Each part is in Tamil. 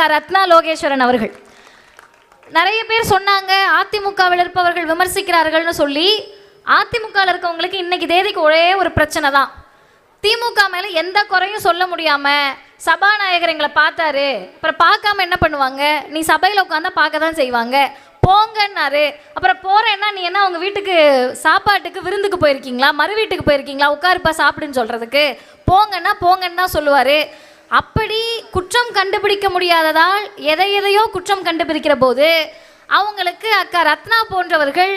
அக்கா ரத்னா லோகேஸ்வரன் அவர்கள். நிறைய பேர் சொன்னாங்க அதிமுகவில் இருப்பவர்கள் விமர்சிக்கிறார்கள்னு சொல்லி அதிமுகவில் இருக்கவங்களுக்கு இன்னைக்கு தேதிக்கு ஒரே ஒரு பிரச்சனை தான். திமுக மேலே எந்த குறையும் சொல்ல முடியாமல் சபாநாயகர் எங்களை பார்த்தாரு. அப்புறம் பார்க்காம என்ன பண்ணுவாங்க? நீ சபையில் உட்காந்தா பார்க்க தான் செய்வாங்க. போங்கன்னாரு. அப்புறம் போகிறேன்னா நீ என்ன அவங்க வீட்டுக்கு சாப்பாட்டுக்கு விருந்துக்கு போயிருக்கீங்களா? மறு வீட்டுக்கு போயிருக்கீங்களா? உட்காருப்பா சாப்பிடுன்னு சொல்கிறதுக்கு போங்கன்னா போங்கன்னு தான் அப்படி குற்றம் கண்டுபிடிக்க முடியாததால் எதை எதையோ குற்றம் கண்டுபிடிக்கிற போது அவங்களுக்கு அக்கா ரத்னா போன்றவர்கள்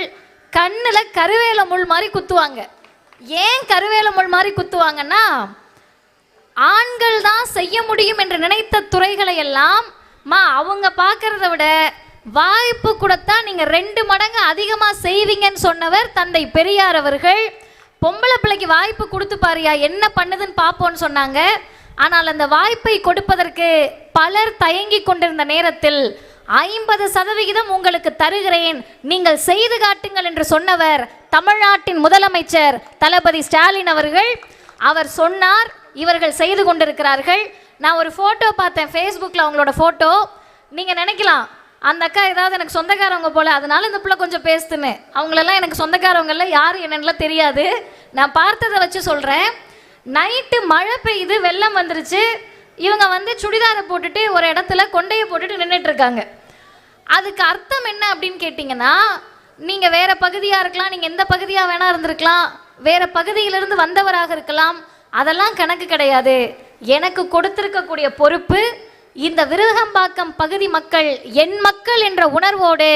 கண்ணில் கருவேல முள் மாதிரி குத்துவாங்க. ஏன் கருவேல முள் மாதிரி குத்துவாங்கன்னா ஆண்கள் தான் செய்ய முடியும் என்று நினைத்த துறைகளை எல்லாம் மா அவங்க பார்க்கறத விட வாய்ப்பு கொடுத்தா நீங்கள் ரெண்டு மடங்கு அதிகமாக செய்வீங்கன்னு சொன்னவர் தந்தை பெரியார் அவர்கள். பொம்பளை பிள்ளைக்கு வாய்ப்பு கொடுத்து பாரியா என்ன பண்ணுதுன்னு பார்ப்போன்னு சொன்னாங்க. ஆனால் அந்த வாய்ப்பை கொடுப்பதற்கு பலர் தயங்கி கொண்டிருந்த நேரத்தில் ஐம்பது சதவிகிதம் உங்களுக்கு தருகிறேன். நீங்கள் செய்து காட்டுங்கள் என்று சொன்னவர் தமிழ்நாட்டின் முதலமைச்சர் தளபதி ஸ்டாலின் அவர்கள். அவர் சொன்னார் இவர்கள் செய்து கொண்டிருக்கிறார்கள். நான் ஒரு ஃபோட்டோ பார்த்தேன் ஃபேஸ்புக்கில் அவங்களோட ஃபோட்டோ நீங்கள் நினைக்கலாம் அந்த அக்கா ஏதாவது எனக்கு சொந்தக்காரவங்க போல அதனால இந்த பிள்ளை கொஞ்சம் பேசுதுன்னு. அவங்களெல்லாம் எனக்கு சொந்தக்காரவங்களில் யார் என்னென்னலாம் தெரியாது. நான் பார்த்ததை வச்சு சொல்கிறேன் நைட்டு மழை பெய்யுது வெள்ளம் வந்துருச்சு. இவங்க வந்து சுடிதாரை போட்டுட்டு ஒரு இடத்துல கொண்டையை போட்டுட்டு நின்றுட்டு இருக்காங்க. அதுக்கு அர்த்தம் என்ன அப்படின்னு கேட்டிங்கன்னா நீங்கள் வேற பகுதியாக இருக்கலாம் நீங்கள் எந்த பகுதியாக வேணா இருந்திருக்கலாம் வேற பகுதியிலிருந்து வந்தவராக இருக்கலாம் அதெல்லாம் கணக்கு கிடையாது. எனக்கு கொடுத்திருக்கக்கூடிய பொறுப்பு இந்த விருகம்பாக்கம் பகுதி மக்கள் என் மக்கள் என்ற உணர்வோடு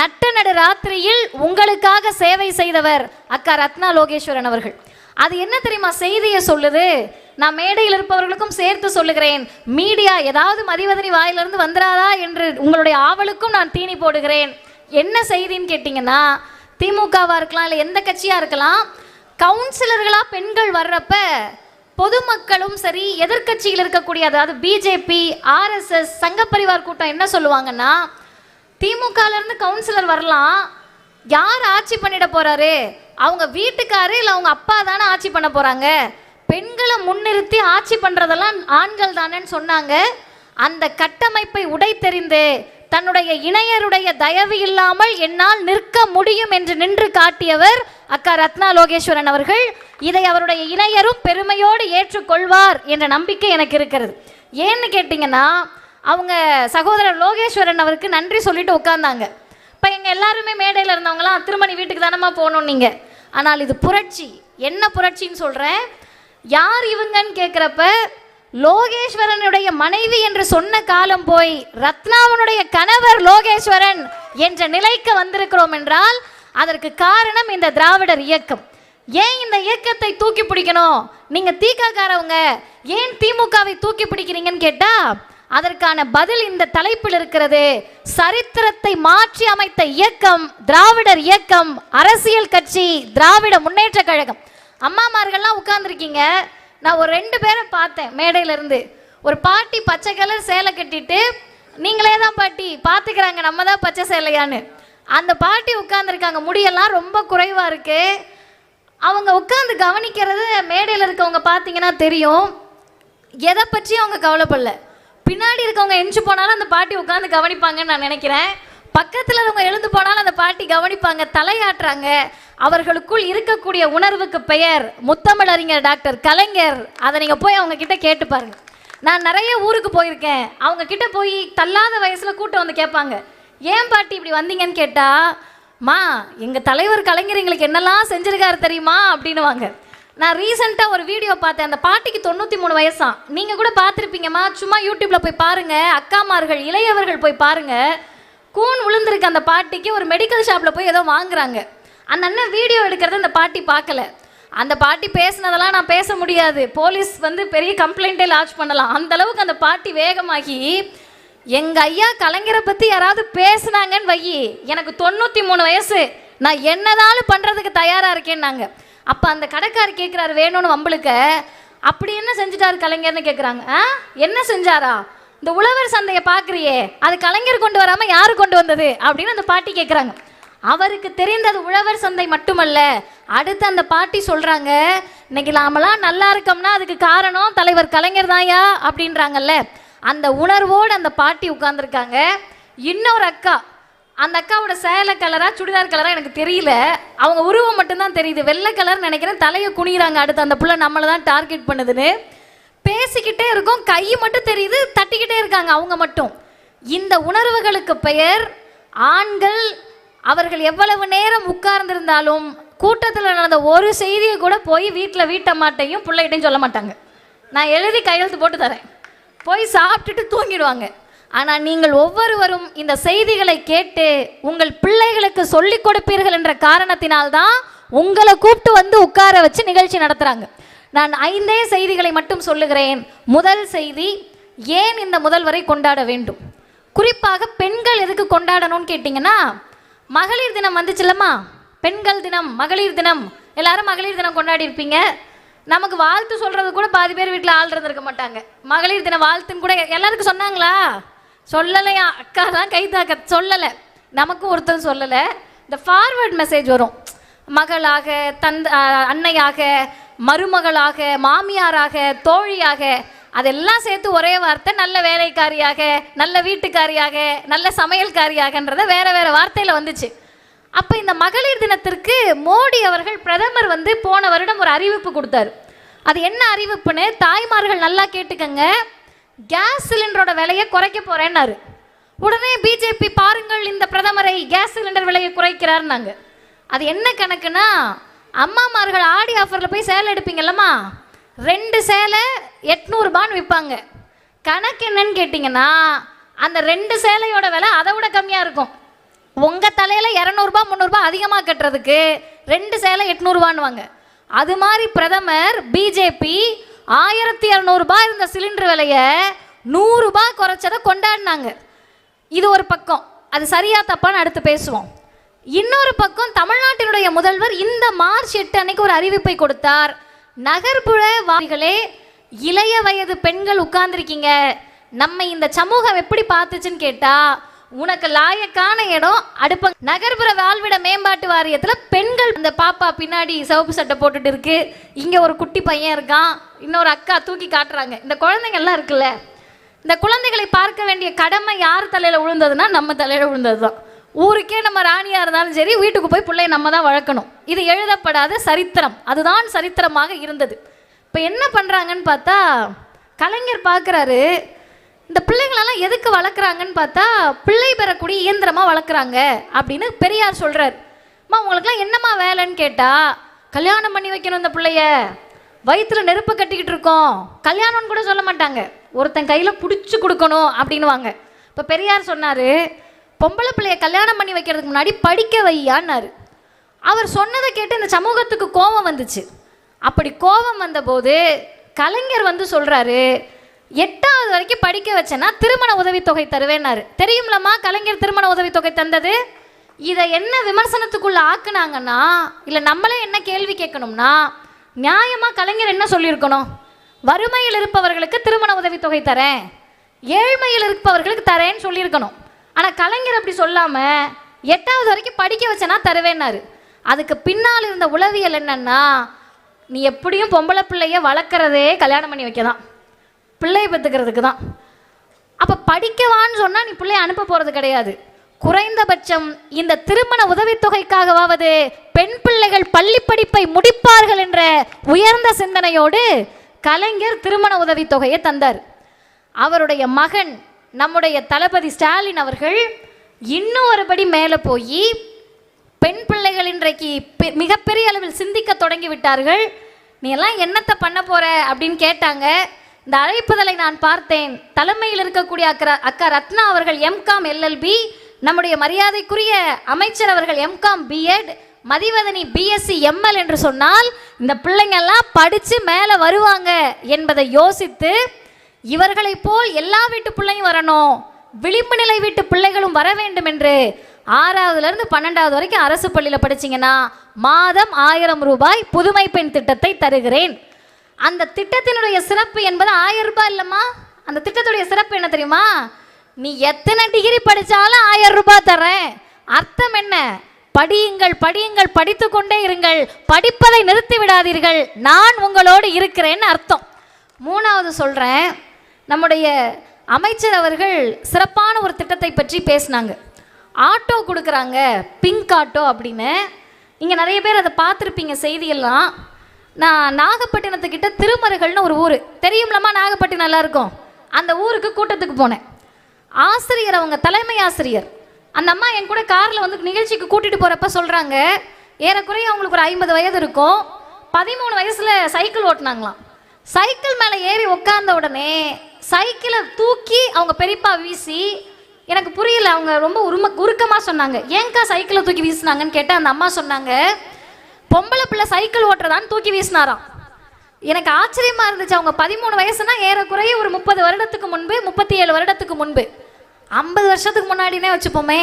நட்டு நடு ராத்திரியில் உங்களுக்காக சேவை செய்தவர் அக்கா ரத்னா லோகேஸ்வரன் அவர்கள். அது என்ன தெரியுமா செய்தியை சொல்லுது? நான் மேடையில் இருப்பவர்களுக்கும் சேர்த்து சொல்லுகிறேன். மீடியா ஏதாவது மதிவதனி வாயிலிருந்து வந்துடாதா என்று உங்களுடைய ஆவலுக்கும் நான் தீனி போடுகிறேன். என்ன செய்தின்னு கேட்டிங்கன்னா திமுகவாக இருக்கலாம் இல்லை எந்த கட்சியாக இருக்கலாம் கவுன்சிலர்களாக பெண்கள் வர்றப்ப பொதுமக்களும் சரி எதிர்க்கட்சியில் இருக்கக்கூடிய அதாவது பிஜேபி ஆர்எஸ்எஸ் சங்கப்பரிவார் கூட்டம் என்ன சொல்லுவாங்கன்னா திமுகலேருந்து கவுன்சிலர் வரலாம் யார் ஆட்சி பண்ணிட போகிறாரு அவங்க வீட்டுக்காரு இல்லை அவங்க அப்பா தானே ஆட்சி பண்ண போகிறாங்க பெண்களை முன்னிறுத்தி ஆட்சி பண்ணுறதெல்லாம் ஆண்கள் தானேன்னு சொன்னாங்க. அந்த கட்டமைப்பை உடைத்தெறிந்து தன்னுடைய இணையருடைய தயவு இல்லாமல் என்னால் நிற்க முடியும் என்று நின்று காட்டியவர் அக்கா ரத்னா லோகேஸ்வரன் அவர்கள். இதை அவருடைய இணையரும் பெருமையோடு ஏற்றுக்கொள்வார் என்ற நம்பிக்கை எனக்கு இருக்கிறது. ஏன்னு கேட்டிங்கன்னா அவங்க சகோதரர் லோகேஸ்வரன் அவருக்கு நன்றி சொல்லிட்டு உட்கார்ந்தாங்க. இப்போ எங்கள் எல்லாருமே மேடையில் இருந்தவங்களாம் திருமணி வீட்டுக்கு தானம்மா போகணும் நீங்கள் ஆனால் இது புரட்சி. என்ன புரட்சின்னு சொல்கிறேன் யார் இவங்கன்னு கேட்குறப்ப லோகேஸ்வரனுடைய மனைவி என்று சொன்ன காலம் போய் ரத்னாவனுடைய கணவர் லோகேஸ்வரன் என்ற நிலைக்கு வந்திருக்கிறோம் என்றால் அதற்கு காரணம் இந்த திராவிடர் இயக்கம். ஏன் இந்த இயக்கத்தை தூக்கி பிடிக்கணும்? நீங்க தீக்காக்காரவங்க. ஏன் திமுகவை தூக்கி பிடிக்கிறீங்கன்னு கேட்டா அதற்கான பதில் இந்த தலைப்பில் இருக்கிறது. சரித்திரத்தை மாற்றி அமைத்த இயக்கம் திராவிடர் இயக்கம் அரசியல் கட்சி திராவிட முன்னேற்ற கழகம். அம்மாமார்கள்லாம் உட்கார்ந்துருக்கீங்க. நான் ஒரு ரெண்டு பேரை பார்த்தேன் மேடையிலிருந்து. ஒரு பாட்டி பச்சை கலர் சேலை கட்டிட்டு நீங்களே தான் பாட்டி பார்த்துக்கிறாங்க நம்ம தான் பச்சை சேலையான்னு. அந்த பாட்டி உட்கார்ந்துருக்காங்க. முடியெல்லாம் ரொம்ப குறைவாக இருக்கு. அவங்க உட்காந்து கவனிக்கிறது மேடையில் இருக்கவங்க பார்த்தீங்கன்னா தெரியும். எதை பற்றி அவங்க கவலைப்படல. பின்னாடி இருக்கவங்க எஞ்சி போனாலும் அந்த பாட்டி உட்காந்து கவனிப்பாங்கன்னு நான் நினைக்கிறேன். பக்கத்தில் அவங்க எழுந்து போனாலும் அந்த பாட்டி கவனிப்பாங்க தலையாட்டுறாங்க. அவர்களுக்குள் இருக்கக்கூடிய உணர்வுக்கு பெயர் முத்தமிழறிஞர் டாக்டர் கலைஞர். அதை நீங்கள் போய் அவங்க கிட்ட கேட்டு பாருங்க. நான் நிறைய ஊருக்கு போயிருக்கேன். அவங்க கிட்ட போய் தள்ளாத வயசில் கூட்டம் வந்து கேட்பாங்க. ஏன் பாட்டி இப்படி வந்தீங்கன்னு கேட்டால் மா எங்கள் தலைவர் கலைஞர் எங்களுக்கு என்னெல்லாம் செஞ்சிருக்காரு தெரியுமா? அப்படின்னுவாங்க. நான் ரீசெண்டாக ஒரு வீடியோ பார்த்தேன். அந்த பாட்டிக்கு தொண்ணூற்றி மூணு வயசாம். நீங்கள் கூட பார்த்துருப்பீங்கம்மா. சும்மா யூடியூப்பில் போய் பாருங்கள் அக்காமார்கள் இளையவர்கள் போய் பாருங்கள் கூன் விழுந்திருக்க அந்த பாட்டிக்கு. ஒரு மெடிக்கல் ஷாப்பில் போய் ஏதோ வாங்குறாங்க. அந்த அண்ணன் வீடியோ எடுக்கிறத அந்த பாட்டி பார்க்கல. அந்த பாட்டி பேசுனதெல்லாம் நான் பேச முடியாது. போலீஸ் வந்து பெரிய கம்ப்ளைண்ட்டே லாட்ச் பண்ணலாம். அந்த அளவுக்கு அந்த பாட்டி வேகமாகி எங்கள் ஐயா கலைஞரை பற்றி யாராவது பேசுனாங்கன்னு வை எனக்கு தொண்ணூற்றி மூணு வயசு. நான் என்னதாலும் பண்ணுறதுக்கு தயாராக இருக்கேன்னாங்க. அப்போ அந்த கடைக்காரர் கேட்குறாரு வேணும்னு வம்பளுக்க அப்படி என்ன செஞ்சுட்டாரு கலைஞர்னு கேட்குறாங்க ஆ? என்ன செஞ்சாரா? இந்த உழவர் சந்தையை பார்க்குறியே அது கலைஞர் கொண்டு வராமல் யார் கொண்டு வந்தது? அப்படின்னு அந்த பாட்டி கேட்குறாங்க அவருக்கு தெரிந்தது உழவர் சந்தை மட்டுமல்ல அடுத்து அந்த பாட்டி சொல்கிறாங்க இன்னைக்கு நாமெல்லாம் நல்லா இருக்கோம்னா அதுக்கு காரணம் தலைவர் கலைஞர் தான்யா அப்படின்றாங்கல்ல. அந்த உணர்வோடு அந்த பாட்டி உட்காந்துருக்காங்க இன்னொரு அக்கா அந்த அக்காவோட சேலை கலரா சுடிதார் கலரா எனக்கு தெரியல. அவங்க உருவம் மட்டும்தான் தெரியுது. வெள்ளை கலர் நினைக்கிறேன். தலையை குனிகிறாங்க அடுத்து அந்த புள்ள நம்மளை தான் டார்கெட் பண்ணுதுன்னு. பேசிக்கிட்டே இருக்கோம். கை மட்டும் தெரியுது. தட்டிக்கிட்டே இருக்காங்க அவங்க மட்டும். இந்த உணர்வுகளுக்கு பெயர் ஆண்கள். அவர்கள் எவ்வளவு நேரம் உட்கார்ந்திருந்தாலும் கூட்டத்தில் நடந்த ஒரு செய்தியை கூட போய் வீட்டில் வீட்டம்மாட்டையும் பிள்ளைகிட்டையும் சொல்ல மாட்டாங்க. நான் எழுதி கையெழுத்து போட்டு தரேன். போய் சாப்பிட்டுட்டு தூங்கிடுவாங்க. ஆனால் நீங்கள் ஒவ்வொருவரும் இந்த செய்திகளை கேட்டு உங்கள் பிள்ளைகளுக்கு சொல்லிக் கொடுப்பீர்கள் என்ற காரணத்தினால்தான் உங்களை கூப்பிட்டு வந்து உட்கார வச்சு நிகழ்ச்சி நடத்துகிறாங்க நான் ஐந்தே செய்திகளை மட்டும் சொல்லுகிறேன். முதல் செய்தி ஏன் இந்த முதல்வரை கொண்டாட வேண்டும்? குறிப்பாக பெண்கள் எதுக்கு கொண்டாடணும்னு கேட்டிங்கன்னா மகளிர் தினம் வந்துச்சுல்லம்மா. பெண்கள் தினம் மகளிர் தினம். எல்லாரும் மகளிர் தினம் கொண்டாடி இருப்பீங்க. நமக்கு வாழ்த்து சொல்கிறது கூட பாதி பேர் வீட்டில் ஆள் இருந்திருக்க மாட்டாங்க. மகளிர் தின வாழ்த்துன்னு கூட எல்லாருக்கும் சொன்னாங்களா? சொல்லலையா? அக்கா தான் கைதாக்க சொல்லலை. நமக்கும் ஒருத்தர் சொல்லலை. இந்த ஃபார்வர்ட் மெசேஜ் வரும். மகளாக தந்த அன்னையாக மருமகளாக மாமியாராக தோழியாக அதெல்லாம் சேர்த்து ஒரே வார்த்தை நல்ல வேலைக்காரியாக நல்ல வீட்டுக்காரியாக நல்ல சமையல்காரியாகன்றத வேற வேற வார்த்தையில் வந்துச்சு. அப்போ இந்த மகளிர் தினத்திற்கு மோடி அவர்கள் பிரதமர் வந்து போன வருடம் ஒரு அறிவிப்பு கொடுத்தாரு. அது என்ன அறிவிப்புன்னு தாய்மார்கள் நல்லா கேட்டுக்கங்க. கேஸ் சிலிண்டரோட விலையை குறைக்க போறேன்னாரு. உடனே பிஜேபி பாருங்கள் இந்த பிரதமரை கேஸ் சிலிண்டர் விலையை குறைக்கிறார்னாங்க. அது என்ன கணக்குனா அம்மாமார்கள் ஆடி ஆஃபரில் போய் சேலை எடுப்பீங்கல்லம்மா. ரெண்டு சேலை எட்நூறுபான்னு விற்பாங்க கணக்கு என்னன்னு கேட்டிங்கன்னா அந்த ரெண்டு சேலையோட விலை அதை விட கம்மியாக இருக்கும். உங்கள் தலையில் இரநூறுபா முந்நூறுபா அதிகமாக கட்டுறதுக்கு ரெண்டு சேலை எட்நூறுபான்னுவாங்க அது மாதிரி பிரதமர் பிஜேபி ஆயிரத்தி இரநூறுபா இருந்த சிலிண்டர் விலையை நூறுரூபா குறைச்சதை கொண்டாடினாங்க. இது ஒரு பக்கம். அது சரியா தப்பான்னு அடுத்து பேசுவோம். இன்னொரு பக்கம் தமிழ்நாட்டினுடைய முதல்வர் இந்த மார்ச் எட்டு அன்னைக்கு ஒரு அறிவிப்பை கொடுத்தார். நகர்ப்புற வாசிகளே இளைய வயது பெண்கள் உட்கார்ந்துருக்கீங்க. நம்ம இந்த சமூகம் எப்படி பார்த்துச்சுன்னு கேட்டா உனக்கு லாயக்கான இடம் அடுப்ப நகர்ப்புற வாழ்விட மேம்பாட்டு வாரியத்தில் பெண்கள் இந்த பாப்பா பின்னாடி சிவப்பு சட்டை போட்டுட்டு இருக்கு. இங்கே ஒரு குட்டி பையன் இருக்கான். இன்னொரு அக்கா தூக்கி காட்டுறாங்க. இந்த குழந்தைங்கள்லாம் இருக்குல்ல இந்த குழந்தைகளை பார்க்க வேண்டிய கடமை யார் தலையில் விழுந்ததுன்னா நம்ம தலையில் விழுந்தது தான் ஊருக்கே நம்ம ராணியாக இருந்தாலும் சரி வீட்டுக்கு போய் பிள்ளைய நம்ம தான் வளர்க்கணும். இது எழுதப்படாத சரித்திரம். அதுதான் சரித்திரமாக இருந்தது. இப்போ என்ன பண்ணுறாங்கன்னு பார்த்தா கலைஞர் பார்க்குறாரு இந்த பிள்ளைங்களெல்லாம் எதுக்கு வளர்க்குறாங்கன்னு பார்த்தா பிள்ளை பெறக்கூடிய இயந்திரமாக வளர்க்குறாங்க அப்படின்னு பெரியார் சொல்கிறார் அம்மா உங்களுக்குலாம் என்னம்மா வேலைன்னு கேட்டால் கல்யாணம் பண்ணி வைக்கணும் இந்த பிள்ளைய. வயிற்றுல நெருப்பு கட்டிக்கிட்டு இருக்கோம். கல்யாணம்னு கூட சொல்ல மாட்டாங்க. ஒருத்தன் கையில் பிடிச்சி கொடுக்கணும் அப்படின்னுவாங்க. இப்போ பெரியார் சொன்னார் பொம்பளை பிள்ளைய கல்யாணம் பண்ணி வைக்கிறதுக்கு முன்னாடி படிக்க வையான்னாரு. அவர் சொன்னதை கேட்டு இந்த சமூகத்துக்கு கோபம் வந்துச்சு. அப்படி கோபம் வந்தபோது கலைஞர் வந்து சொல்கிறாரு எட்டாவது வரைக்கும் படிக்க வச்சேன்னா திருமண உதவித்தொகை தருவேன்னாரு. தெரியும்லம்மா கலைஞர் திருமண உதவித்தொகை தந்தது? இதை என்ன விமர்சனத்துக்குள்ளே ஆக்குனாங்கன்னா இல்லை நம்மளே என்ன கேள்வி கேட்கணும்னா நியாயமாக கலைஞர் என்ன சொல்லியிருக்கணும்? வறுமையில் இருப்பவர்களுக்கு திருமண உதவித்தொகை தரேன். ஏழ்மையில் இருப்பவர்களுக்கு தரேன்னு சொல்லியிருக்கணும். ஆனால் கலைஞர் அப்படி சொல்லாமல் எட்டாவது வரைக்கும் படிக்க வச்சேன்னா தருவேன்னாரு. அதுக்கு பின்னால் இருந்த உளவியல் என்னன்னா நீ எப்படியும் பொம்பளை பிள்ளைய வளர்க்குறதே கல்யாணம் பண்ணி வைக்க தான் பிள்ளையை பெற்றுக்கிறதுக்கு தான் அப்போ படிக்கவான்னு சொன்னால் நீ பிள்ளைய அனுப்ப போகிறது கிடையாது. குறைந்தபட்சம் இந்த திருமண உதவித்தொகைக்காகவாவது பெண் பிள்ளைகள் பள்ளி படிப்பை முடிப்பார்கள் என்ற உயர்ந்த சிந்தனையோடு கலைஞர் திருமண உதவித்தொகையை தந்தார். அவருடைய மகன் நம்முடைய தளபதி ஸ்டாலின் அவர்கள் இன்னும் ஒருபடி மேலே போய் பெண் பிள்ளைகள் இன்றைக்கு பெ- மிகப்பெரிய அளவில் சிந்திக்க தொடங்கி விட்டார்கள். நீ எல்லாம் என்னத்தை பண்ண போற அப்படின்னு கேட்டாங்க. இந்த அழைப்புதலை நான் பார்த்தேன். தலைமையில் இருக்கக்கூடிய அக்கா அக்கா ரத்னா அவர்கள் எம்காம் எல்எல்பி நம்முடைய மரியாதைக்குரிய அமைச்சர் அவர்கள் M Com B Ed Mathivathani B Sc M L என்று சொன்னால் இந்த பிள்ளைங்க எல்லாம் படித்து மேலே வருவாங்க என்பதை யோசித்து இவர்களைப் போல் எல்லா வீட்டு பிள்ளையும் வரணும் விளிம்பு நிலை வீட்டு பிள்ளைகளும் வர வேண்டும் என்று ஆறாவதுல இருந்து பன்னெண்டாவது வரைக்கும் அரசு பள்ளியில் படிச்சீங்கன்னா மாதம் ஆயிரம் ரூபாய் புதுமை பெண் திட்டத்தை தருகிறேன். அந்த திட்டத்தினுடைய சிறப்பு என்பது ஆயிரம் ரூபாய் இல்லைம்மா? அந்த திட்டத்துடைய சிறப்பு என்ன தெரியுமா? நீ எத்தனை டிகிரி படித்தாலும் ஆயிரம் ரூபாய் தரேன் அர்த்தம் என்ன? படியுங்கள் படியுங்கள் படித்து கொண்டே இருங்கள். படிப்பதை நிறுத்தி விடாதீர்கள். நான் உங்களோடு இருக்கிறேன்னு அர்த்தம். மூணாவது சொல்கிறேன் நம்முடைய அமைச்சர் அவர்கள் சிறப்பான ஒரு திட்டத்தை பற்றி பேசினாங்க. ஆட்டோ கொடுக்குறாங்க. பிங்க் ஆட்டோ அப்படின்னு. இங்கே நிறைய பேர் அதை பார்த்துருப்பீங்க செய்தியெல்லாம். நான் நாகப்பட்டினத்துக்கிட்ட திருமருகள்னு ஒரு ஊர். தெரியும்லம்மா நாகப்பட்டினம் நல்லாயிருக்கும். அந்த ஊருக்கு கூட்டத்துக்கு போனேன். ஆசிரியர் அவங்க தலைமை ஆசிரியர். அந்த அம்மா என் கூட காரில் வந்து நிகழ்ச்சிக்கு கூட்டிகிட்டு போகிறப்ப சொல்கிறாங்க ஏறக்குறைய அவங்களுக்கு ஒரு ஐம்பது வயது இருக்கும். பதிமூணு வயசில் சைக்கிள் ஓட்டினாங்களாம். சைக்கிள் மேலே ஏறி உட்கார்ந்த உடனே சைக்கிளை தூக்கி அவங்க பெரியப்பா வீசி எனக்கு புரியல அவங்க ரொம்ப உரும உருக்கமாக சொன்னாங்க. ஏங்கா சைக்கிளை தூக்கி வீசினாங்கன்னு கேட்டால் அந்த அம்மா சொன்னாங்க பொம்பளை பிள்ளை சைக்கிள் ஓட்டுறதான்னு தூக்கி வீசினாராம். எனக்கு ஆச்சரியமா இருந்துச்சு அவங்க பதிமூணு வயசுனா ஏறக்குறைய ஒரு முப்பது வருடத்துக்கு முன்பு முப்பத்தி ஏழு வருடத்துக்கு முன்பு. ஐம்பது வருஷத்துக்கு முன்னாடினே வச்சுப்போமே.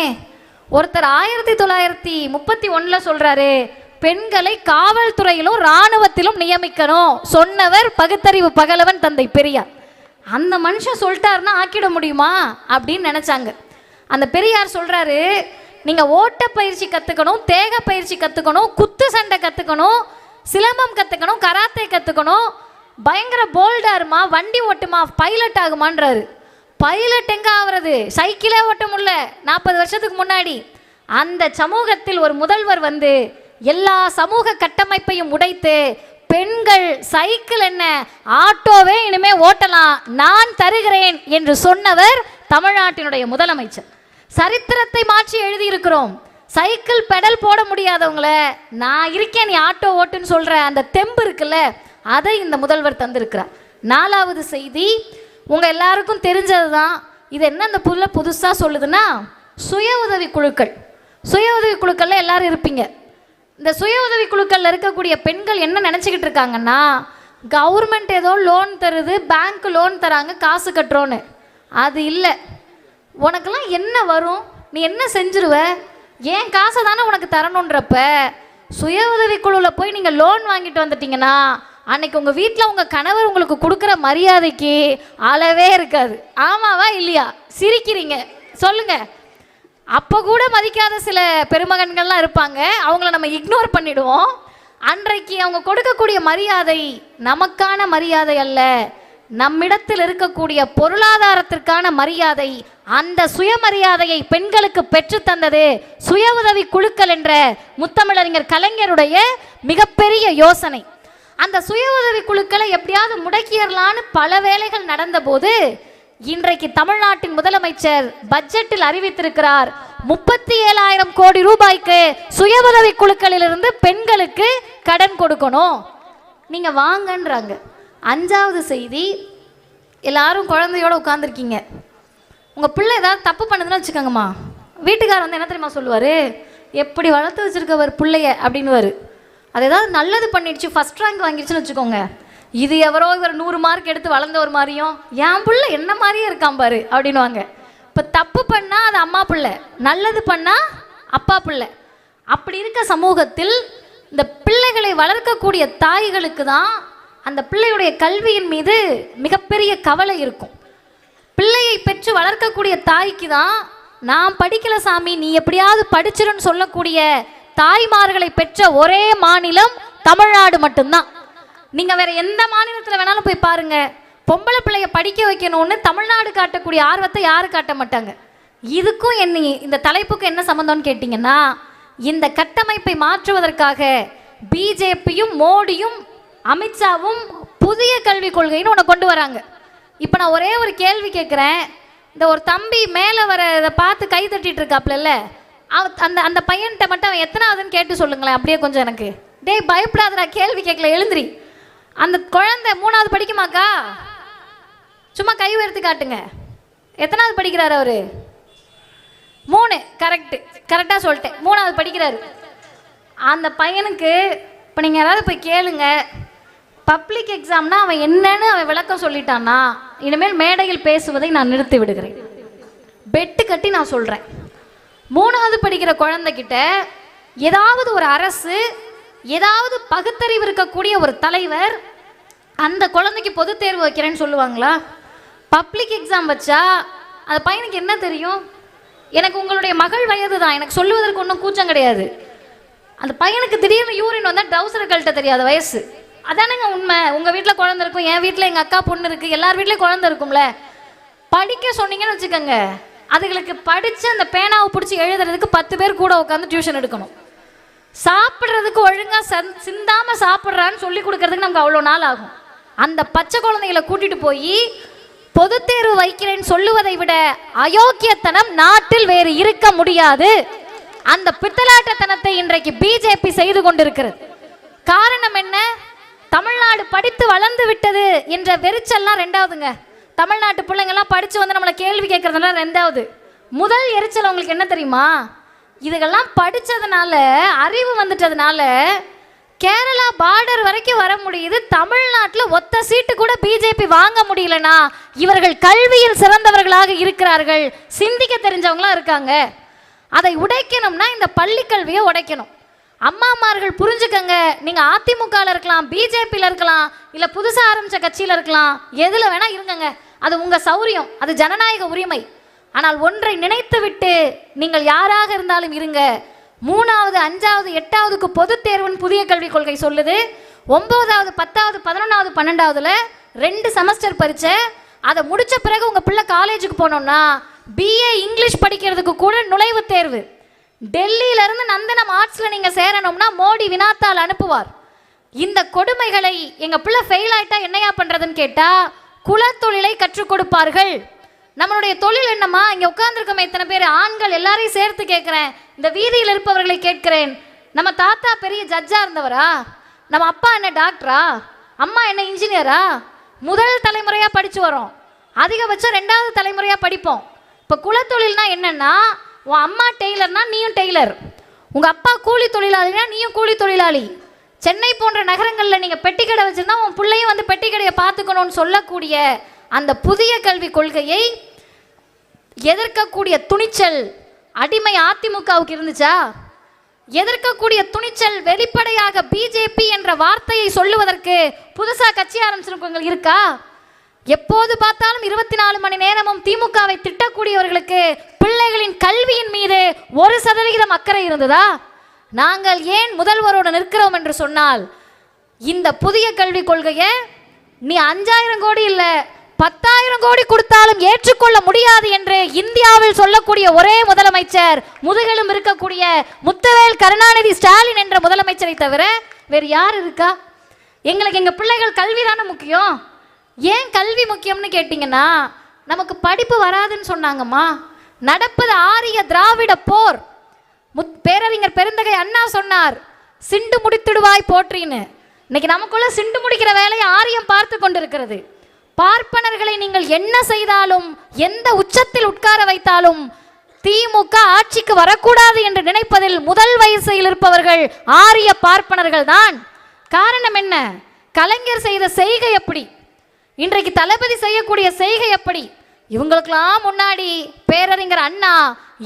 ஒருத்தர் ஆயிரத்தி தொள்ளாயிரத்தி முப்பத்தி ஒன்றில் சொல்கிறாரு பெண்களை காவல்துறையிலும் இராணுவத்திலும் நியமிக்கணும். சொன்னவர் பகுத்தறிவு பகலவன் தந்தை பெரியார். அந்த மனுஷன் சொல்லிட்டாருன்னா ஆக்கிட முடியுமா அப்படின்னு நினச்சாங்க. அந்த பெரியார் சொல்கிறாரு நீங்கள் ஓட்ட பயிற்சி கற்றுக்கணும் தேக பயிற்சி கற்றுக்கணும் குத்து சண்டை கற்றுக்கணும் சிலம்பம் கற்றுக்கணும் கராத்தே கற்றுக்கணும் பயங்கர போல்டாருமா வண்டி ஓட்டுமா பைலட் ஆகுமான்றாரு. பைலட் எங்க ஆவறது? சைக்கிளே ஓட்ட முடியல. நாற்பது வருஷத்துக்கு முன்னாடி. அந்த சமூகத்தில் ஒரு முதல்வர் வந்து எல்லா சமூக கட்டமைப்பையும் உடைத்து பெண்கள் சைக்கிள் என்ன? ஆட்டோவே இனிமே ஓட்டலாம். நான் தருகிறேன் என்று சொன்னவர் தமிழ்நாட்டினுடைய முதலமைச்சர். சரித்திரத்தை மாற்றி எழுதியிருக்கிறோம். சைக்கிள் பெடல் போட முடியாதவங்கள நான் இருக்கேன் நீ ஆட்டோ ஓட்டுன்னு சொல்ற அந்த தெம்பு இருக்குல்ல அதை இந்த முதல்வர் தந்திருக்கிறார். நாலாவது செய்தி உங்கள் எல்லாருக்கும் தெரிஞ்சது தான் இது என்ன இந்த புள்ள புதுசாக சொல்லுதுன்னா சுய உதவி குழுக்கள். சுய உதவி குழுக்களில் எல்லாரும் இருப்பீங்க. இந்த சுய உதவி குழுக்களில் இருக்கக்கூடிய பெண்கள் என்ன நினச்சிக்கிட்டு இருக்காங்கன்னா கவர்மெண்ட் ஏதோ லோன் தருது பேங்க் லோன் தராங்க காசு கட்டுறோன்னு. அது இல்லை. உனக்கெல்லாம் என்ன வரும்? நீ என்ன செஞ்சிருவ? ஏன் காசை தானே உனக்கு தரணுன்றப்ப சுய உதவி குழுவில் போய் நீங்கள் லோன் வாங்கிட்டு வந்துட்டீங்கன்னா அன்னைக்கு உங்கள் வீட்டில் உங்கள் கணவர் உங்களுக்கு கொடுக்குற மரியாதைக்கு அளவே இருக்காது. ஆமாவா இல்லையா? சிரிக்கிறீங்க. சொல்லுங்க. அப்போ கூட மதிக்காத சில பெருமகன்கள்லாம் இருப்பாங்க. அவங்கள நம்ம இக்னோர் பண்ணிடுவோம். அன்றைக்கு அவங்க கொடுக்கக்கூடிய மரியாதை நமக்கான மரியாதை அல்ல. நம்மிடத்தில் இருக்கக்கூடிய பொருளாதாரத்திற்கான மரியாதை அந்த சுயமரியாதையை பெண்களுக்கு பெற்று தந்தது சுய உதவி குழுக்கள் என்ற முத்தமிழறிஞர் கலைஞருடைய மிகப்பெரிய யோசனை. அந்த சுய உதவி குழுக்களை எப்படியாவது முடக்கிடலான்னு பல வேலைகள் நடந்தபோது இன்றைக்கு தமிழ்நாட்டின் முதலமைச்சர் பட்ஜெட்டில் அறிவித்திருக்கிறார் முப்பத்தி ஏழாயிரம் கோடி ரூபாய்க்கு சுய உதவி குழுக்களிலிருந்து பெண்களுக்கு கடன் கொடுக்கணும். நீங்க வாங்கன்றாங்க. அஞ்சாவது செய்தி எல்லாரும் குழந்தையோட உட்காந்துருக்கீங்க உங்க பிள்ளை ஏதாவது தப்பு பண்ணுதுன்னு வச்சுக்கோங்கம்மா. வீட்டுக்காரர் வந்து என்ன தெரியுமா சொல்லுவாரு? எப்படி வளர்த்து வச்சிருக்கவர் பிள்ளைய அப்படின்னு அது ஏதாவது நல்லது பண்ணிடுச்சு ஃபர்ஸ்ட் ரேங்க் வாங்கிடுச்சுன்னு வச்சுக்கோங்க. இது எவரோ இவர் நூறு மார்க் எடுத்து வளர்ந்த ஒரு மாதிரியும் என் பிள்ளை என்ன மாதிரியே இருக்கான் பாரு அப்படின்னுவாங்க. இப்போ தப்பு பண்ணால் அது அம்மா பிள்ளை நல்லது பண்ணால் அப்பா பிள்ளை. அப்படி இருக்க சமூகத்தில் இந்த பிள்ளைகளை வளர்க்கக்கூடிய தாய்களுக்கு தான் அந்த பிள்ளையுடைய கல்வியின் மீது மிகப்பெரிய கவலை இருக்கும். பிள்ளையை பெற்று வளர்க்கக்கூடிய தாய்க்கு தான் நான் படிக்கல சாமி நீ எப்படியாவது படிச்சிருன்னு சொல்லக்கூடிய தாய்மார்களை பெற்ற ஒரே மாநிலம் தமிழ்நாடு மட்டும்தான். நீங்க வேற எந்த மாநிலத்தில் வேணாலும் போய் பாருங்க. பொம்பளை பிள்ளைய படிக்க வைக்கணும்னு தமிழ்நாடு காட்டக்கூடிய ஆர்வத்தை யாரும் காட்ட மாட்டாங்க. இதுக்கும் என்ன இந்த தலைப்புக்கும் என்ன சம்மந்தம்னு கேட்டிங்கன்னா இந்த கட்டமைப்பை மாற்றுவதற்காக பிஜேபியும் மோடியும் அமித்ஷாவும் புதிய கல்விக் கொள்கைன்னு ஒன்று கொண்டு வராங்க. இப்போ நான் ஒரே ஒரு கேள்வி கேட்குறேன் இந்த ஒரு தம்பி மேலே வர இதை பார்த்து கை தட்டிட்டு இருக்காப்ல அந்த அந்த பையன்கிட்ட மட்டும் அவன் எத்தனாவதுன்னு கேட்டு சொல்லுங்களேன் அப்படியே கொஞ்சம் எனக்கு. டேய் பயப்படாதடா கேள்வி கேட்கல எழுந்திரி. அந்த குழந்தை மூணாவது படிக்குமாக்கா? சும்மா கை உயர்த்தி காட்டுங்க. எத்தனாவது படிக்கிறாரு அவரு? மூணு கரெக்டு கரெக்டாக சொல்லிட்டேன். மூணாவது படிக்கிறாரு. அந்த பையனுக்கு இப்போ நீங்கள் யாராவது போய் கேளுங்க. பப்ளிக் எக்ஸாம்னா அவன் என்னன்னு அவன் விளக்கம் சொல்லிட்டான்னா இனிமேல் மேடையில் பேசுவதை நான் நிறுத்தி விடுகிறேன். பெட்டு கட்டி நான் சொல்கிறேன் மூணாவது படிக்கிற குழந்தைகிட்ட ஏதாவது ஒரு அரசு ஏதாவது பகுத்தறிவு இருக்கக்கூடிய ஒரு தலைவர் அந்த குழந்தைக்கு பொது தேர்வு வைக்கிறேன்னு சொல்லுவாங்களா? பப்ளிக் எக்ஸாம் வச்சா அந்த பையனுக்கு என்ன தெரியும்? எனக்கு உங்களுடைய மகள் வயது தான் எனக்கு சொல்லுவதற்கு ஒன்றும் கூச்சம் கிடையாது. அந்த பையனுக்கு திடீர்னு யூரின் வந்தால் ட்ரௌசரை கழட்ட தெரியாத வயசு. அதானுங்க உண்மை. உங்கள் வீட்டில் குழந்த இருக்கும் என் வீட்டில் எங்கள் அக்கா பொண்ணு இருக்குது எல்லார் வீட்லேயும் குழந்த இருக்கும்ல. படிக்க சொன்னீங்கன்னு வச்சுக்கோங்க. அதுகளுக்கு படித்து அந்த பேனாவை பிடிச்சி எழுதுறதுக்கு பத்து பேர் கூட உட்காந்து டியூஷன் எடுக்கணும். சாப்பிட்றதுக்கு ஒழுங்காக சந் சிந்தாமல் சாப்பிட்றான்னு சொல்லி கொடுக்கறதுக்கு நமக்கு அவ்வளோ நாள் ஆகும். அந்த பச்சை குழந்தைகளை கூட்டிகிட்டு போய் பொது தேர்வு வைக்கிறேன்னு சொல்லுவதை விட அயோக்கியத்தனம் நாட்டில் வேறு இருக்க முடியாது. அந்த பித்தலாட்டத்தனத்தை இன்றைக்கு பிஜேபி செய்து கொண்டிருக்கிறது. காரணம் என்ன? தமிழ்நாடு படித்து வளர்ந்து விட்டது என்ற வெறிச்சல்லாம் ரெண்டாவதுங்க. தமிழ்நாட்டு பிள்ளைங்கள்லாம் படித்து வந்து நம்மளை கேள்வி கேட்குறதுலாம் ரெண்டாவது முதல் எரிச்சல் உங்களுக்கு என்ன தெரியுமா? இதுகெல்லாம் படித்ததுனால அறிவு வந்துட்டதுனால கேரளா பார்டர் வரைக்கும் வர முடியுது. தமிழ்நாட்டில் ஒத்த சீட்டு கூட பிஜேபி வாங்க முடியலனா இவர்கள் கல்வியில் சிறந்தவர்களாக இருக்கிறார்கள். சிந்திக்க தெரிஞ்சவங்களா இருக்காங்க. அதை உடைக்கணும்னா இந்த பள்ளி கல்வியை உடைக்கணும். அம்மாமார்கள் புரிஞ்சுக்கங்க. நீங்கள் அதிமுகவில் இருக்கலாம் பிஜேபியில் இருக்கலாம் இல்லை புதுசாக ஆரம்பித்த கட்சியில் இருக்கலாம் எதில் வேணால் இருங்கங்க. அது உங்கள் சௌரியம் அது ஜனநாயக உரிமை. ஆனால் ஒன்றை நினைத்து விட்டு நீங்கள் யாராக இருந்தாலும் இருங்க. மூணாவது அஞ்சாவது எட்டாவதுக்கு பொதுத் தேர்வுன்னு புதிய கல்விக் கொள்கை சொல்லுது. ஒம்போதாவது பத்தாவது பதினொன்றாவது பன்னெண்டாவதுல ரெண்டு செமஸ்டர் பரீட்சை. அதை முடிச்ச பிறகு உங்க பிள்ளை காலேஜுக்கு போனோம்னா பிஏ இங்கிலீஷ் படிக்கிறதுக்கு கூட நுழைவுத் தேர்வு. டெல்லியிலிருந்து நந்தனம் ஆர்ட்ஸில் நீங்கள் சேரணும்னா மோடி வினாத்தாள் அனுப்புவார். இந்த கொடுமைகளை எங்கள் பிள்ளை ஃபெயில் ஆயிட்டா என்னையா பண்ணுறதுன்னு கேட்டால் குலத்தொழிலை கற்றுக் கொடுப்பார்கள். நம்மளுடைய தொழில் என்னம்மா? இங்கே உட்காந்துருக்கோம் இத்தனை பேர். ஆண்கள் எல்லாரையும் சேர்த்து கேட்குறேன். இந்த வீதியில் இருப்பவர்களை கேட்கிறேன். நம்ம தாத்தா பெரிய ஜட்ஜாக இருந்தவரா? நம்ம அப்பா என்ன டாக்டரா அம்மா என்ன இன்ஜினியரா முதல் தலைமுறையாக படித்து வரோம். அதிகபட்சம் ரெண்டாவது தலைமுறையாக படிப்போம். இப்போ குலத்தொழில்னா என்னென்னா உன் அம்மா டெய்லர்னா நீயும் டெய்லர். உங்கள் அப்பா கூலி தொழிலாளினா நீயும் கூலி தொழிலாளி. சென்னை போன்ற நகரங்களில் நீங்கள் பெட்டி கடை வச்சிருந்தா உன் பிள்ளையும் வந்து பெட்டி கடையை பார்த்துக்கணும்னு சொல்லக்கூடிய அந்த புதிய கல்விக் கொள்கையை எதிர்க்கக்கூடிய துணிச்சல் அடிமை அதிமுகவுக்கு இருந்துச்சா? எதிர்க்கக்கூடிய துணிச்சல் வெளிப்படையாக பிஜேபி என்ற வார்த்தையை சொல்லுவதற்கு புதுசாக கட்சி ஆரம்பிச்சிருக்கவங்க இருக்கா? எப்போது பார்த்தாலும் இருபத்தி நாலு மணி நேரமும் திமுகவை திட்டக்கூடியவர்களுக்கு கல்வியின் மீது ஒரு சதவிகிதம் அக்கறை இருந்ததா? நாங்கள் ஏன் முதல்வரோடு நிற்கிறோம் என்று சொன்னால் இந்த புதிய கல்விக் கொள்கையை நீ அஞ்சாயிரம் கோடி இல்லை பத்தாயிரம் கோடி கொடுத்தாலும் ஏற்றுக்கொள்ள முடியாது என்று இந்தியாவில் சொல்லக்கூடிய ஒரே முதலமைச்சர் முதுகெலும் இருக்கக்கூடிய முத்தவேல் கருணாநிதி ஸ்டாலின் என்ற முதலமைச்சரை தவிர வேறு யார் இருக்கா? எங்களுக்கு எங்கள் பிள்ளைகள் கல்வி தானே முக்கியம். ஏன் கல்வி முக்கியம்னு கேட்டிங்கன்னா நமக்கு படிப்பு வராதுன்னு சொன்னாங்கம்மா. நடப்பது ஆரிய திராவிட போர். முத் பேரறிஞர் பெருந்தகை அண்ணா சொன்னார் சிண்டு முடித்திடுவாய் போற்றின்னு. இன்னைக்கு நமக்குள்ள சிண்டு முடிக்கிற வேலையை ஆரியம் பார்த்து கொண்டிருக்கிறது. பார்ப்பனர்களை நீங்கள் என்ன செய்தாலும் எந்த உச்சத்தில் உட்கார வைத்தாலும் திமுக ஆட்சிக்கு வரக்கூடாது என்று நினைப்பதில் முதல் வயசில் இருப்பவர்கள் ஆரிய பார்ப்பனர்கள் தான். காரணம் என்ன? கலைஞர் செய்த செய்கை எப்படி? இன்றைக்கு தளபதி செய்யக்கூடிய செய்கை எப்படி? இவங்களுக்கெல்லாம் முன்னாடி பேரறிஞர் அண்ணா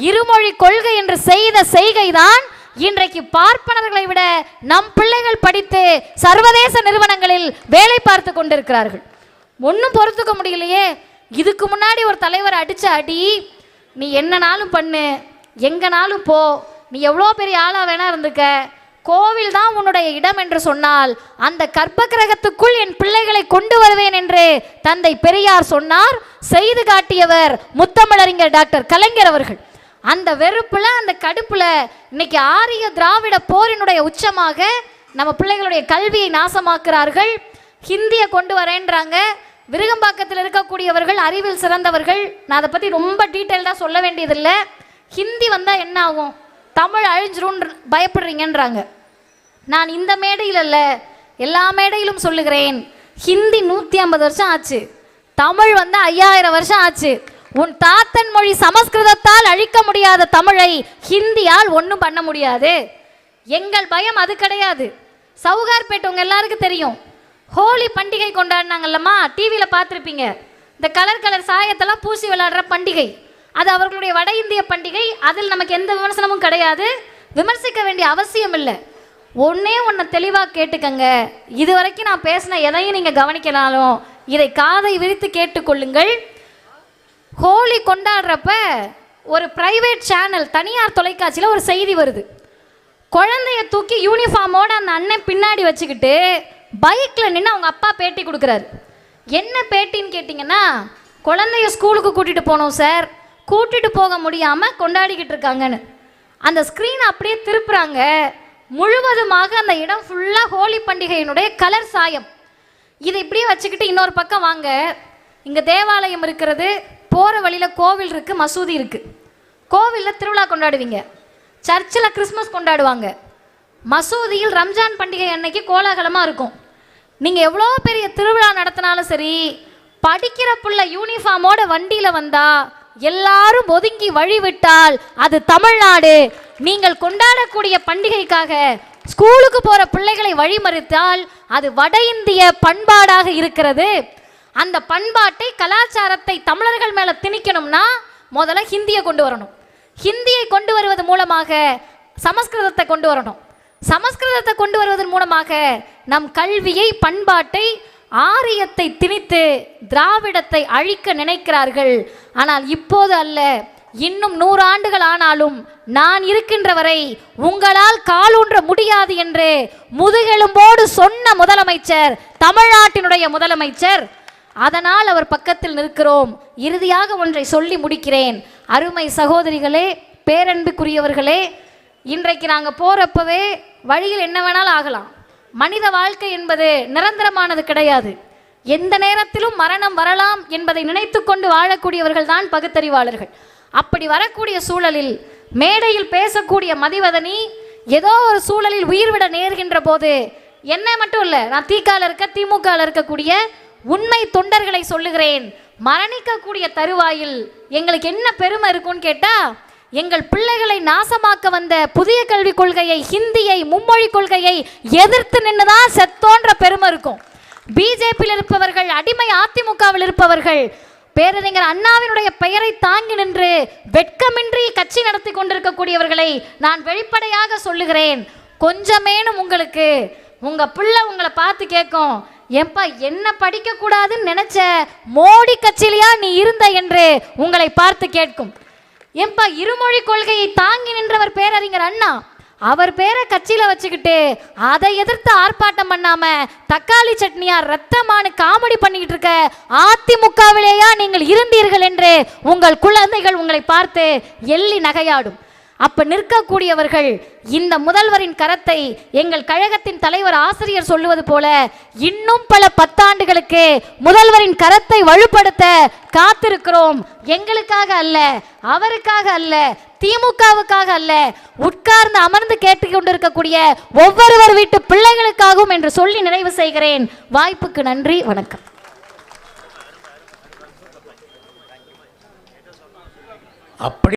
இருமொழி கொள்கை என்று செய்த செய்கைதான் இன்றைக்கு பார்ப்பனர்களை விட நம் பிள்ளைகள் படித்து சர்வதேச நிறுவனங்களில் வேலை பார்த்து கொண்டிருக்கிறார்கள். ஒன்றும் பொறுத்துக்க முடியலையே. இதுக்கு முன்னாடி ஒரு தலைவர் அடிச்ச அடி நீ என்னனாலும் பண்ணு எங்கனாலும் போ நீ எவ்வளோ பெரிய ஆளாக வேணா இருந்துக்க கோவில் தான் உன்னுடைய இடம் என்று சொன்னால் அந்த கற்ப கிரகத்துக்குள் என் பிள்ளைகளை கொண்டு வருவேன் என்று தந்தை பெரியார் சொன்னார். செய்து காட்டியவர் முத்தமிழறிஞர் டாக்டர் கலைஞர் அவர்கள். அந்த வெறுப்புல அந்த கடுப்புல இன்னைக்கு ஆரிய திராவிட போரினுடைய உச்சமாக நம்ம பிள்ளைகளுடைய கல்வியை நாசமாக்குறார்கள். ஹிந்தியை கொண்டு வரேன்றாங்க. விருகம்பாக்கத்தில் இருக்கக்கூடியவர்கள் அறிவில் சிறந்தவர்கள். நான் அதை பற்றி ரொம்ப டீட்டெயில்டாக சொல்ல வேண்டியதில்லை. ஹிந்தி வந்தால் என்ன ஆகும்? தமிழ் அழிஞ்சிரும்னு பயப்படுறீங்கன்றாங்க. நான் இந்த மேடையில் அல்ல எல்லா மேடையிலும் சொல்லுகிறேன். ஹிந்தி நூற்றி ஐம்பது வருஷம் ஆச்சு. தமிழ் வந்து ஐயாயிரம் வருஷம் ஆச்சு. உன் தாத்தன் மொழி சமஸ்கிருதத்தால் அழிக்க முடியாத தமிழை ஹிந்தியால் ஒன்றும் பண்ண முடியாது. எங்கள் பயம் அது கிடையாது. சவுகார்பேட் உங்க எல்லாருக்கும் தெரியும். ஹோலி பண்டிகை கொண்டாடினாங்கல்லம்மா டிவியில் பார்த்துருப்பீங்க. இந்த கலர் கலர் சாயத்தெல்லாம் பூசி விளையாடுற பண்டிகை. அது அவர்களுடைய வட இந்திய பண்டிகை. அதில் நமக்கு எந்த விமர்சனமும் கிடையாது. விமர்சிக்க வேண்டிய அவசியம் இல்லை ஒன்னே ஒன்றை தெளிவாக கேட்டுக்கங்க. இது வரைக்கும் நான் பேசின எதையும் நீங்கள் கவனிக்கலாலும் இதை காதை விரித்து கேட்டுக்கொள்ளுங்கள். ஹோலி கொண்டாடுறப்ப ஒரு பிரைவேட் சேனல் தனியார் தொலைக்காட்சியில் ஒரு செய்தி வருது. குழந்தைய தூக்கி யூனிஃபார்மோட அந்த அண்ணன் பின்னாடி வச்சுக்கிட்டு பைக்கில் நின்று அவங்க அப்பா பேட்டி கொடுக்குறாரு. என்ன பேட்டின்னு கேட்டிங்கன்னா குழந்தைய ஸ்கூலுக்கு கூட்டிகிட்டு போனோம் சார் கூட்டிகிட்டு போக முடியாமல் கொண்டாடிக்கிட்டு இருக்காங்கன்னு. அந்த ஸ்க்ரீனை அப்படியே திருப்புறாங்க. முழுவதுமாக அந்த இடம் ஃபுல்லாக ஹோலி பண்டிகையினுடைய கலர் சாயம். இதை இப்படியே வச்சுக்கிட்டு இன்னொரு பக்கம் வாங்க. இங்கே தேவாலயம் இருக்கிறது போகிற வழியில் கோவில் இருக்குது மசூதி இருக்குது கோவிலில் திருவிழா கொண்டாடுவீங்க. சர்ச்சில் கிறிஸ்மஸ் கொண்டாடுவாங்க. மசூதியில் ரம்ஜான் பண்டிகை அன்னைக்கு கோலாகலமாக இருக்கும். நீங்கள் எவ்வளோ பெரிய திருவிழா நடத்தினாலும் சரி படிக்கிற புள்ள யூனிஃபார்மோட வண்டியில் வந்தால் எல்லாரும் ஒதுங்கி வழிவிட்டால் அது தமிழ்நாடு. நீங்கள் கொண்டாடக்கூடிய பண்டிகைக்காக ஸ்கூலுக்கு போகிற பிள்ளைகளை வழிமறித்தால் அது வட இந்திய பண்பாடாக இருக்கிறது. அந்த பண்பாட்டை கலாச்சாரத்தை தமிழர்கள் மேலே திணிக்கணும்னா முதல்ல ஹிந்தியை கொண்டு வரணும். ஹிந்தியை கொண்டு வருவது மூலமாக சமஸ்கிருதத்தை கொண்டு வரணும். சமஸ்கிருதத்தை கொண்டு வருவதன் மூலமாக நம் கல்வியை பண்பாட்டை ஆரியத்தை திணித்து திராவிடத்தை அழிக்க நினைக்கிறார்கள். ஆனால் இப்போது அல்ல. இன்னும் நூறு ஆண்டுகள் ஆனாலும் நான் இருக்கின்ற வரை உங்களால் காலூன்ற முடியாது என்று முதுகெலும்போடு சொன்ன முதலமைச்சர் தமிழ்நாட்டினுடைய முதலமைச்சர். அதனால் அவர் பக்கத்தில் நிற்கிறோம். இறுதியாக ஒன்றை சொல்லி முடிக்கிறேன். அருமை சகோதரிகளே பேரன்புக்குரியவர்களே இன்றைக்கு நாங்கள் போகிறப்பவே வழியில் என்ன வேணாலும் ஆகலாம். மனித வாழ்க்கை என்பது நிரந்தரமானது கிடையாது. எந்த நேரத்திலும் மரணம் வரலாம் என்பதை நினைத்து கொண்டு வாழக்கூடியவர்கள் தான் பகுத்தறிவாளர்கள். அப்படி வரக்கூடிய சூழலில் மேடையில் பேசக்கூடிய மதிவதனி ஏதோ ஒரு சூழலில் உயிர்விட நேர்கின்ற போது என்ன மட்டும் இல்லை நான் திகால இருக்க திமுகவில் இருக்கக்கூடிய உண்மை தொண்டர்களை சொல்லுகிறேன். மரணிக்கக்கூடிய தருவாயில் எங்களுக்கு என்ன பெருமை இருக்கும்னு கேட்டா எங்கள் பிள்ளைகளை நாசமாக்க வந்த புதிய கல்விக் கொள்கையை ஹிந்தியை மும்மொழி கொள்கையை எதிர்த்து நின்றுதான் செத்தோன்ற பெருமை இருக்கும். பிஜேபியில் இருப்பவர்கள் அடிமை அதிமுகவில் இருப்பவர்கள் பேரறிஞர் அண்ணாவினுடைய பெயரை தாங்கி நின்று வெட்கமின்றி கட்சி நடத்தி கொண்டிருக்கக்கூடியவர்களை நான் வெளிப்படையாக சொல்லுகிறேன். கொஞ்சமேனும் உங்களுக்கு உங்க பிள்ளை உங்களை பார்த்து கேட்கும் ஏன்பா என்ன படிக்க கூடாதுன்னு நினைச்ச மோடி கட்சியிலையா நீ இருந்த? என்று உங்களை பார்த்து கேட்கும். ஏன்பா இருமொழி கொள்கையை தாங்கி நின்றவர் பேரறிஞர் அண்ணா? அவர் பேரை கட்சியில வச்சுக்கிட்டு அதை எதிர்த்து ஆர்ப்பாட்டம் பண்ணாம தக்காளி சட்னியா ரத்தமானு காமெடி பண்ணிக்கிட்டு இருக்க அதிமுகவிலேயா நீங்கள் இருந்தீர்கள் என்று உங்கள் குழந்தைகள் உங்களை பார்த்து எள்ளி நகையாடும். அப்ப நிற்கக்கூடியவர்கள் இந்த முதல்வரின் கரத்தை எங்கள் கழகத்தின் தலைவர் ஆசிரியர் சொல்லுவது போல இன்னும் பல பத்தாண்டுகளுக்கு முதல்வரின் கரத்தை வலுப்படுத்த காத்திருக்கிறோம். எங்களுக்காக அல்ல அவருக்காக அல்ல திமுகவுக்காக அல்ல உட்கார்ந்து அமர்ந்து கேட்டுக்கொண்டிருக்கக்கூடிய ஒவ்வொருவர் வீட்டு பிள்ளைகளுக்காகவும் என்று சொல்லி நிறைவு செய்கிறேன். வாய்ப்புக்கு நன்றி வணக்கம். அப்படி